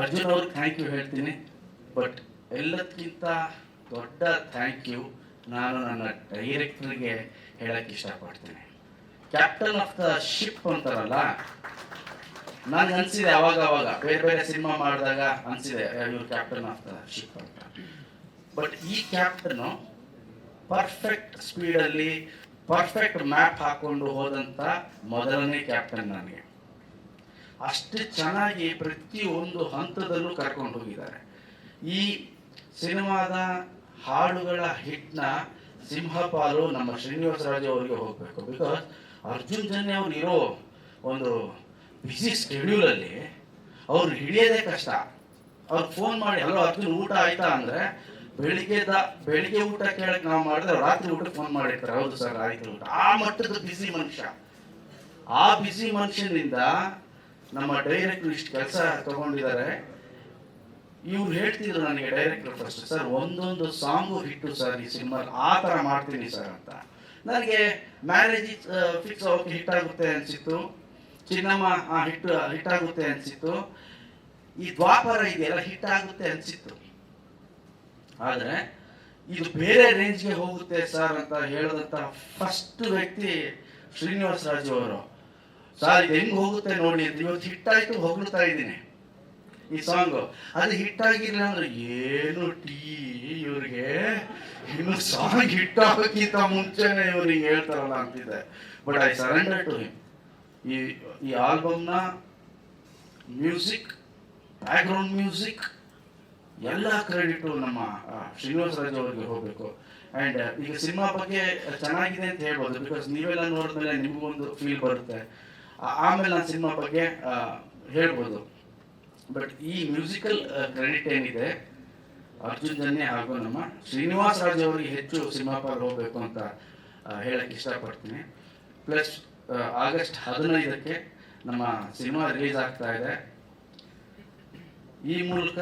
ಅರ್ಜುನ್ ಅವ್ರಿಗೆ thank you ಹೇಳ್ತೀನಿ but ಎಲ್ಲದಕ್ಕಿಂತ ದೊಡ್ಡ ಥ್ಯಾಂಕ್ ಯು ನಾನು ನನ್ನ ಡೈರೆಕ್ಟರ್ಗೆ ಹೇಳಕ್ಕೆ ಇಷ್ಟಪಡ್ತೀನಿ. ಕ್ಯಾಪ್ಟನ್ ಆಫ್ ದ ಶಿಪ್ ಅಂತಾರಲ್ಲ ನಾನು ಅನ್ಸಿದೆ ಅವಾಗ ಅವಾಗ ಬೇರೆ ಬೇರೆ ಸಿನಿಮಾ ಮಾಡಿದಾಗ ಅನ್ಸಿದೆ ಇವ್ರು ಕ್ಯಾಪ್ಟನ್ ಆಫ್ ದ ಶಿಪ್ ಅಂತ. ಬಟ್ ಈ ಕ್ಯಾಪ್ಟನ್ ಪರ್ಫೆಕ್ಟ್ ಸ್ಪೀಡಲ್ಲಿ ಪರ್ಫೆಕ್ಟ್ ಮ್ಯಾಪ್ ಹಾಕೊಂಡು ಹೋದಂಥ ಮೊದಲನೇ ಕ್ಯಾಪ್ಟನ್ ನನಗೆ. ಅಷ್ಟು ಚೆನ್ನಾಗಿ ಪ್ರತಿಯೊಂದು ಹಂತದಲ್ಲೂ ಕರ್ಕೊಂಡು ಹೋಗಿದ್ದಾರೆ. ಈ ಸಿನಿಮಾದ ಹಾಡುಗಳ ಹಿಟ್ನ ಸಿಂಹಪಾಲು ನಮ್ಮ ಶ್ರೀನಿವಾಸ ರಾಜು ಅವರಿಗೆ ಹೋಗಬೇಕು. ಬಿಕಾಸ್ ಅರ್ಜುನ್ ಜನ್ಯ ಅವ್ರು ಇರೋ ಒಂದು ಬಿಸಿ ಸ್ಕೆಡ್ಯೂಲಲ್ಲಿ ಅವ್ರು ಹಿಡಿಯೋದೇ ಕಷ್ಟ. ಅವ್ರು ಫೋನ್ ಮಾಡಿ ಹಲೋ ಅರ್ಜುನ್, ಊಟ ಆಯ್ತಾ? ಅಂದ್ರೆ, ಬೆಳಿಗ್ಗೆ ಬೆಳಿಗ್ಗೆ ಊಟ ಕೇಳಕ್ಕೆ ನಾವು ಮಾಡಿದ್ರೆ ರಾತ್ರಿ ಊಟಕ್ಕೆ ಫೋನ್ ಮಾಡಿರ್ತಾರೆ. ಹೌದು ಸರ್, ಆಯ್ತು ಊಟ. ಆ ಮಟ್ಟದ ಬಿಸಿ ಮನುಷ್ಯ. ಆ ಬಿಸಿ ಮನುಷ್ಯನಿಂದ ನಮ್ಮ ಡೈರೆಕ್ಟರ್ ಇಷ್ಟು ಕೆಲಸ ತಗೊಂಡಿದ್ದಾರೆ ಇವ್ರು ಹೇಳ್ತಿದ್ರು ನನಗೆ ಡೈರೆಕ್ಟರ್ ಫಸ್ಟ್ ಸರ್ ಒಂದೊಂದು ಸಾಂಗು ಹಿಟ್ಟು ಸರ್ ಈ ಸಿನಿಮಾ ಆ ಥರ ಮಾಡ್ತೀನಿ ಸರ್ ಅಂತ. ನನಗೆ ಮ್ಯಾರೇಜ್ ಫಿಕ್ಸ್ ಓಕೆ ಹಿಟ್ ಆಗುತ್ತೆ ಅನ್ಸಿತ್ತು. ಸಿನಿಮಾ ಆ ಹಿಟ್ ಹಿಟ್ ಆಗುತ್ತೆ ಅನ್ಸಿತ್ತು. ಈ ದ್ವಾಪರ ಇದೆಯಲ್ಲ ಹಿಟ್ ಆಗುತ್ತೆ ಅನ್ಸಿತ್ತು. ಆದರೆ ಇದು ಬೇರೆ ರೇಂಜ್ಗೆ ಹೋಗುತ್ತೆ ಸರ್ ಅಂತ ಹೇಳಿದಂಥ ಫಸ್ಟ್ ವ್ಯಕ್ತಿ ಶ್ರೀನಿವಾಸ ರಾಜು ಅವರು. ಸರ್ ಹೆಂಗ್ ಹೋಗುತ್ತೆ ನೋಡಿ ಅಂತ ಇವತ್ತು ಹಿಟ್ ಆಯ್ತು ಹೊಗಳ್ತಾ ಇದ್ದೀನಿ. ಈ ಸಾಂಗ್ ಅದು ಹಿಟ್ ಆಗಿರ್ಲಿಲ್ಲ ಅಂದ್ರೆ ಏನು ಟೀ ಇವ್ರಿಗೆ? ಇನ್ನು ಸಾಂಗ್ ಹಿಟ್ ಆಗೋಕ್ಕಿಂತ ಮುಂಚೆನೆ ಇವ್ರಿಗೆ ಹೇಳ್ತಾರಲ್ಲ ಅಂತಿದೆ. But I surrender to him ಈ ಈ ಆಲ್ಬಮ್ನ ಮ್ಯೂಸಿಕ್ ಬ್ಯಾಕ್ಗ್ರೌಂಡ್ ಮ್ಯೂಸಿಕ್ ಎಲ್ಲ ಕ್ರೆಡಿಟು ನಮ್ಮ ಶ್ರೀನಿವಾಸ ರಾಜ್ ಅವರಿಗೆ ಹೋಗಬೇಕು. ಅಂಡ್ ಈಗ ಸಿನಿಮಾ ಬಗ್ಗೆ ಚೆನ್ನಾಗಿದೆ ಅಂತ ಹೇಳ್ಬೋದು ಬಿಕಾಸ್ ನೀವೆಲ್ಲ ನೋಡಿದ್ಮೇಲೆ ನಿಮಗೂ ಒಂದು ಫೀಲ್ ಬರುತ್ತೆ. ಆಮೇಲೆ ನಾನು ಸಿನಿಮಾ ಬಗ್ಗೆ ಹೇಳ್ಬೋದು. ಬಟ್ ಈ ಮ್ಯೂಸಿಕಲ್ ಕ್ರೆಡಿಟ್ ಏನಿದೆ, ಅರ್ಜುನ್ ಜನ್ಯ ಹಾಗೂ ನಮ್ಮ ಶ್ರೀನಿವಾಸ್ ರಾಜ್ ಅವರಿಗೆ ಹೆಚ್ಚು ಸಿನಿಮಾ ಪಾಲ್ ಹೋಗಬೇಕು ಅಂತ ಹೇಳಕ್ಕೆ ಹೇಳಕ್ ಇಷ್ಟಪಡ್ತೀನಿ. ಪ್ಲಸ್ ಆಗಸ್ಟ್ ಹದಿನೈದಕ್ಕೆ ನಮ್ಮ ಸಿನಿಮಾ ರಿಲೀಸ್ ಆಗ್ತಾ ಇದೆ. ಈ ಮೂಲಕ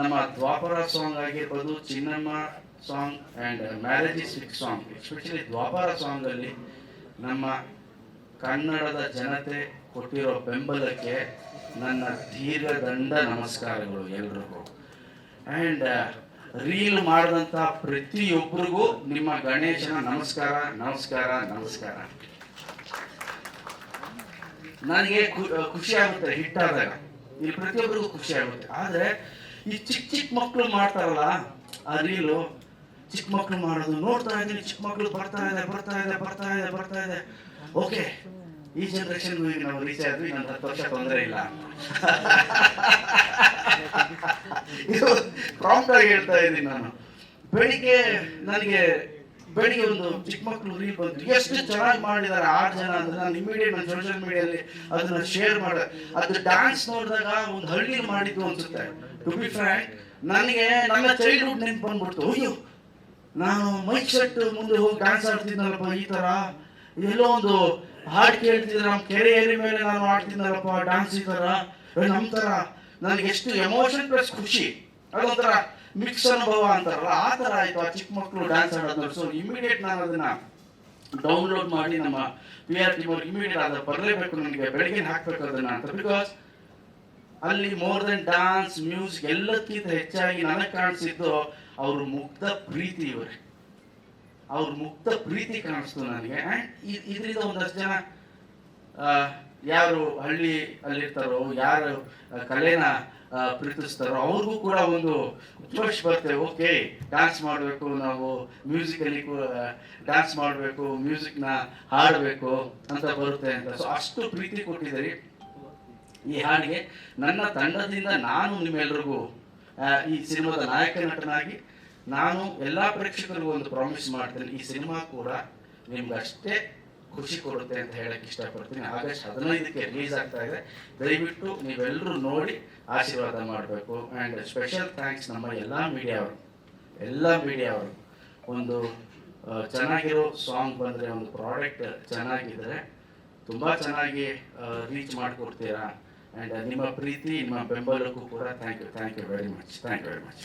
ನಮ್ಮ ದ್ವಾಪರ ಸಾಂಗ್ ಆಗಿರ್ಬೋದು, Chinnamma song and marriage sick song especially Dwapara ಸಾಂಗಲ್ಲಿ ನಮ್ಮ ಕನ್ನಡದ ಜನತೆ ಕೊಟ್ಟಿರೋ ಬೆಂಬಲಕ್ಕೆ ನನ್ನ ದೀರ್ಘದಂಡ ನಮಸ್ಕಾರಗಳು ಎಲ್ರಿಗೂ. ಆ್ಯಂಡ್ ರೀಲ್ ಮಾಡಿದಂಥ ಪ್ರತಿಯೊಬ್ಬರಿಗೂ ನಿಮ್ಮ ಗಣೇಶನ ನಮಸ್ಕಾರ ನಮಸ್ಕಾರ ನಮಸ್ಕಾರ. ನನಗೆ ಖುಷಿ ಆಗುತ್ತೆ ಹಿಟ್ ಆದಾಗ. ಇಲ್ಲಿ ಪ್ರತಿಯೊಬ್ಬರಿಗೂ ಖುಷಿ ಆಗುತ್ತೆ. ಆದರೆ, ಈ ಚಿಕ್ಕ ಚಿಕ್ಕ ಮಕ್ಕಳು ಮಾಡ್ತಾರಲ್ಲ, ಆ ರೀಲು ಚಿಕ್ಕ ಮಕ್ಕಳು ಮಾಡೋದು ನೋಡ್ತಾ ಇದ್ದೀನಿ ಚಿಕ್ಕ ಮಕ್ಕಳು ಬರ್ತಾ ಇದೆ ಬರ್ತಾ ಇದೆ ಬರ್ತಾ ಇದೆ ಬರ್ತಾ ಇದೆ ಓಕೆ ಈ ಜನರೇಷನ್ಗೂ ಈಗ ನಾವು ರೀಚ್ ಆದ್ವಿ ನನ್ನ ಹತ್ತು ವರ್ಷ ತೊಂದರೆ ಇಲ್ಲ. ಇದು ಪ್ರಾಂಪ್ಟ್ ಹೇಳ್ತಾ ಇದ್ದೀನಿ ನಾನು. ಬೆಳಿಗ್ಗೆ ನನಗೆ, ಬೆಳಿಗ್ಗೆ ಒಂದು ಚಿಕ್ಕ ಮಕ್ಕಳು ರೀಲ್ ಬಂತು. ಎಷ್ಟು ಚೆನ್ನಾಗಿ ಮಾಡಿದ್ದಾರೆ ಆರು ಜನ ಅಂದ್ರೆ ನಾನು ಇಮಿಡಿಯೇಟ್ ನನ್ನ ಸೋಷಿಯಲ್ ಮೀಡಿಯಲ್ಲಿ ಅದನ್ನ ಶೇರ್ ಮಾಡ ಅದು ಡ್ಯಾನ್ಸ್ ನೋಡಿದಾಗ ಒಂದು ಹಳ್ಳಿ ಮಾಡಿದ್ದು ಅನ್ಸುತ್ತೆ. ಟು ಬಿ ನನಗೆ ನನ್ನ ಚೈಲ್ಡ್ಹುಡ್ ನೆನ್ಪು ಬಂದ್ಬಿಡ್ತು. ಅಯ್ಯೋ ನಾನು ಮೈಕ್ ಸೆಟ್ ಮುಂದೆ ಹೋಗಿ ಡ್ಯಾನ್ಸ್ ಆಡ್ತಿದ್ನಲ್ಲಪ್ಪ ಈ ತರ. ಎಲ್ಲೋ ಒಂದು ಹಾಡು ಕೇಳ್ತಿದ್ರೆ ನಮ್ಮ ಕೆರೆ ಏರಿ ಮೇಲೆ ನಾನು ಆಡ್ತಿದ್ದಾರಪ್ಪ ಡ್ಯಾನ್ಸ್ ಈ ತರ. ನಮ್ಮ ನಮ್ ತರ. ನನಗೆ ಎಷ್ಟು ಎಮೋಷನ್ ಪ್ಲಸ್ ಖುಷಿ. ಅದೊಂಥರ ಮಿಕ್ಸ್ ಅನುಭವ ಅಂತಾರಲ್ಲ ಆ ತರ ಆಯ್ತು. ಆ ಚಿಕ್ಕ ಮಕ್ಕಳು ಡ್ಯಾನ್ಸ್ ಆಡೋದು. ಸೊ ಇಮಿಡಿಯೇಟ್ ನಾನು ಅದನ್ನ ಡೌನ್ಲೋಡ್ ಮಾಡಿ ನಮ್ಮ ಪಿ ಆರ್ ಟಿ ಅವ್ರಿಗೆ ಇಮಿಡಿಯೇಟ್ ಆದ ಬರಲೇಬೇಕು ನನಗೆ ಬೆಳಗ್ಗೆ ಹಾಕ್ಬೇಕು ಅದನ್ನ ಅಂತ. ಬಿಕಾಸ್ ಅಲ್ಲಿ ಮೋರ್ ದೆನ್ ಡಾನ್ಸ್ ಮ್ಯೂಸಿಕ್ ಎಲ್ಲಕ್ಕಿಂತ ಹೆಚ್ಚಾಗಿ ನನಗೆ ಕಾಣಿಸಿದ್ದು ಅವ್ರ ಮುಗ್ಧ ಪ್ರೀತಿ ಇವರೇ. ಅವ್ರ ಮುಗ್ಧ ಪ್ರೀತಿ ಕಾಣಿಸ್ತು ನನಗೆ. ಇದರಿಂದ ಒಂದಷ್ಟು ಜನ ಯಾರು ಹಳ್ಳಿ ಅಲ್ಲಿರ್ತಾರೋ ಯಾರು ಕಲೆನ ಪ್ರೀತಿಸ್ತಾರೋ, ಅವ್ರಿಗೂ ಕೂಡ ಒಂದು ಜೋಶ್ ಬರುತ್ತೆ ಓಕೆ ಡ್ಯಾನ್ಸ್ ಮಾಡಬೇಕು ನಾವು ಮ್ಯೂಸಿಕಲ್ಲಿ ಡ್ಯಾನ್ಸ್ ಮಾಡಬೇಕು ಮ್ಯೂಸಿಕ್ನ ಹಾಡಬೇಕು ಅಂತ ಬರುತ್ತೆ ಅಂತ. ಸೊ ಅಷ್ಟು ಪ್ರೀತಿ ಕೊಟ್ಟಿದ್ದೀರಿ. ಈ ಹಾಡಿಗೆ ನನ್ನ ತಂಡದಿಂದ ನಾನು ನಿಮ್ಮೆಲ್ಲರಿಗೂ ಈ ಸಿನಿಮಾದ ನಾಯಕ ನಟನಾಗಿ ನಾನು ಎಲ್ಲಾ ಪ್ರೇಕ್ಷಕರಿಗೂ ಒಂದು ಪ್ರಾಮಿಸ್ ಮಾಡ್ತೇನೆ, ಈ ಸಿನಿಮಾ ಕೂಡ ನಿಮ್ಗೆ ಅಷ್ಟೇ ಖುಷಿ ಕೊಡುತ್ತೆ ಅಂತ ಹೇಳಕ್ ಇಷ್ಟಪಡ್ತೀನಿ. ಆಗಸ್ಟ್ ಹದಿನೈದಕ್ಕೆ ರಿಲೀಸ್ ಆಗ್ತಾ ಇದೆ. ದಯವಿಟ್ಟು ನೀವೆಲ್ಲರೂ ನೋಡಿ ಆಶೀರ್ವಾದ ಮಾಡಬೇಕು. ಆ್ಯಂಡ್ ಸ್ಪೆಷಲ್ ಥ್ಯಾಂಕ್ಸ್ ನಮ್ಮ ಎಲ್ಲ ಮೀಡಿಯಾವರು ಎಲ್ಲ ಮೀಡಿಯಾವರು ಒಂದು ಚೆನ್ನಾಗಿರೋ ಸಾಂಗ್ ಬಂದರೆ, ಒಂದು ಪ್ರಾಡಕ್ಟ್ ಚೆನ್ನಾಗಿದ್ದರೆ ತುಂಬ ಚೆನ್ನಾಗಿ ರೀಚ್ ಮಾಡಿಕೊಡ್ತೀರಾ? ಆ್ಯಂಡ್ ನಿಮ್ಮ ಪ್ರೀತಿ, ನಿಮ್ಮ ಬೆಂಬಲಕ್ಕೂ ಕೂಡ thank you thank you very much thank you very much